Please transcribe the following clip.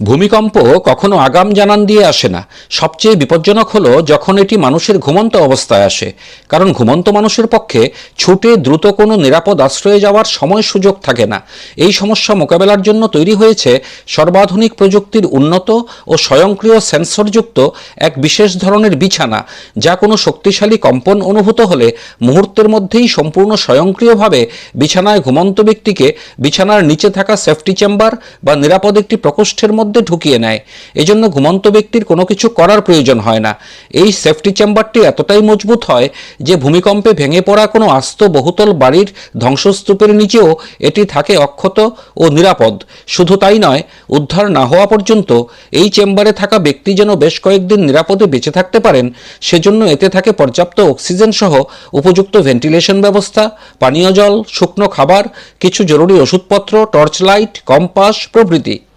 ভূমিকম্প কখনো আগাম জানান দিয়ে আসে না। সবচেয়ে বিপজ্জনক হলো যখন এটি মানুষের ঘুমন্ত অবস্থায় আসে। কারণ ঘুমন্ত মানুষের পক্ষে ছুটে দ্রুত কোনো নিরাপদ আশ্রয়ে যাওয়ার সময় সুযোগ থাকে না। এই সমস্যা মোকাবেলার জন্য তৈরি হয়েছে সর্বাধুনিক প্রযুক্তির উন্নত ও স্বয়ংক্রিয় সেন্সরযুক্ত এক বিশেষ ধরনের বিছানা, যা কোনো শক্তিশালী কম্পন অনুভূত হলে মুহূর্তের মধ্যেই সম্পূর্ণ স্বয়ংক্রিয়ভাবে বিছানায় ঘুমন্ত ব্যক্তিকে বিছানার নিচে থাকা সেফটি চেম্বার বা নিরাপদ একটি প্রকোষ্ঠের মধ্যে ঢুকিয়ে নেয়। এজন্য ঘুমন্ত ব্যক্তির কোনো কিছু করার প্রয়োজন হয় না। এই সেফটি চেম্বারটি এতটাই মজবুত হয় যে ভূমিকম্পে ভেঙে পড়া কোনো আস্ত বহুতল বাড়ির ধ্বংসস্তূপের নিচেও এটি থাকে অক্ষত ও নিরাপদ। শুধু তাই নয়, উদ্ধার না হওয়া পর্যন্ত এই চেম্বারে থাকা ব্যক্তি যেন বেশ কয়েকদিন নিরাপদে বেঁচে থাকতে পারেন, সেজন্য এতে থাকে পর্যাপ্ত অক্সিজেন সহ উপযুক্ত ভেন্টিলেশন ব্যবস্থা, পানীয় জল, শুকনো খাবার, কিছু জরুরি ওষুধপত্র টর্চ লাইট কম্পাস প্রভৃতি।